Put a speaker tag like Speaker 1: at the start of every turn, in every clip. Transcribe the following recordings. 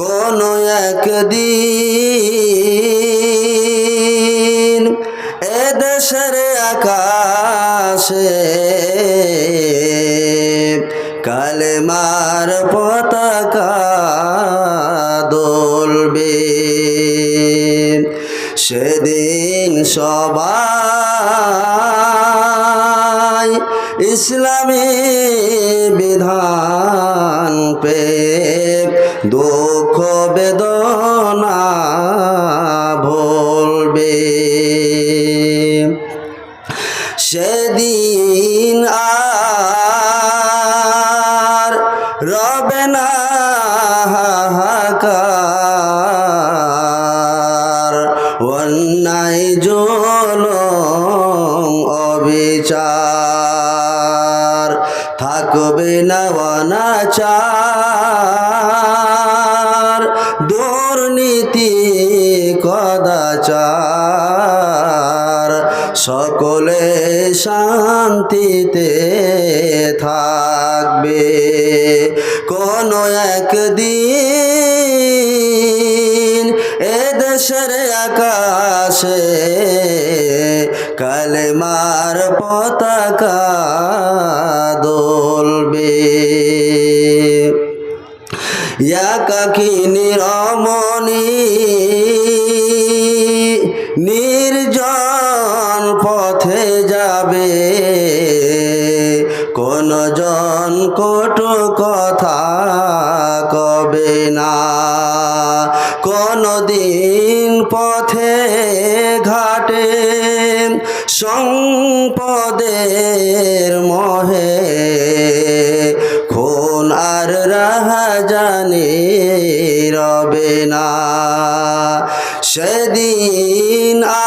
Speaker 1: কোনো একদিন এ দেশের আকাশে কালেমার পতাকা দোলবে। সেদিন সবাই ইসলামী বিধান পে দুঃখ বেদনা ভুলবে। সেদিন আর রবে না হাহাকার। অন্যায় জলম অবিচার। থাকবে না অনাচার। কদাচার সকলে শান্তিতে থাকবে। কোনো একদিন এ দেশের আকাশে কালেমার পতাকা দোলবে। একাকি নিরমণি নির্জন পথে যাবে। কোন জন কটু কথা কবে না। কোন দিন পথে ঘাটে সম্পদের মহে সেদিন আর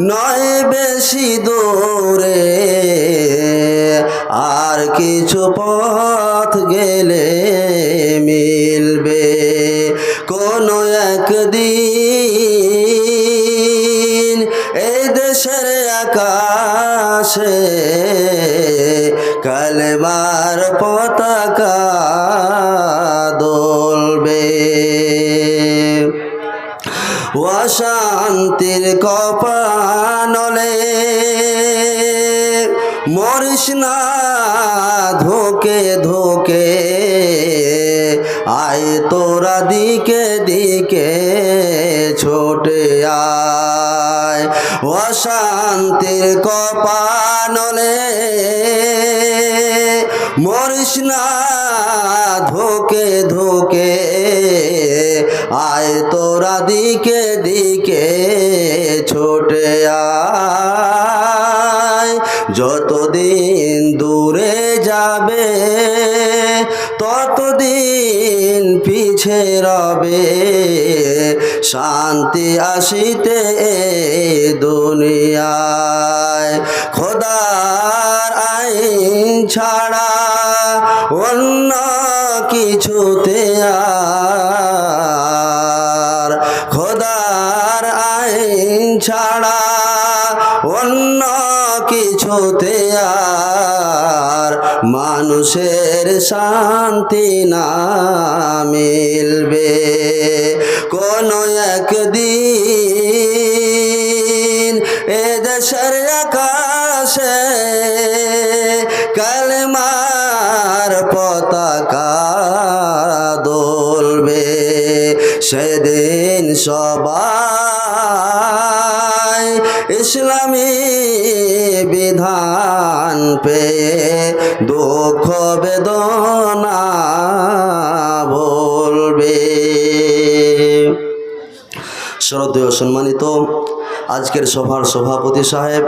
Speaker 1: নয় বেশি দূরে। আর কিছু পথ গেলে মিলবে। কোনো একদিন এই দেশের আকাশে কালেমার পতাকা অশান্তির কপানলে মরিস না, ধোকে ধোকে। আয় তোরা দিকে দিকে, ছোটে আয়। অশান্তির কপানলে মরিস না, ধোকে ধোকে। আয় তোরা দিকে দিকে, ছোটে যতদিন দূরে যাবে, ততদিন পিছে রবে। শান্তি আসিতে দুনিয়ায়। খোদার আইন ছাড়া অন্য কিছুতে আর ছাড়া অন্য কিছুতে আর মানুষের শান্তি না মিলবে। কোনো একদিন এ দেশের আকাশে কালমার পতাকা দোলবে। সেদিন সবাই ইসলামী বিধান পে দুঃখ বেদনা বলবে। শ্রদ্ধেয় সম্মানিত আজকের সভার সভাপতি সাহেব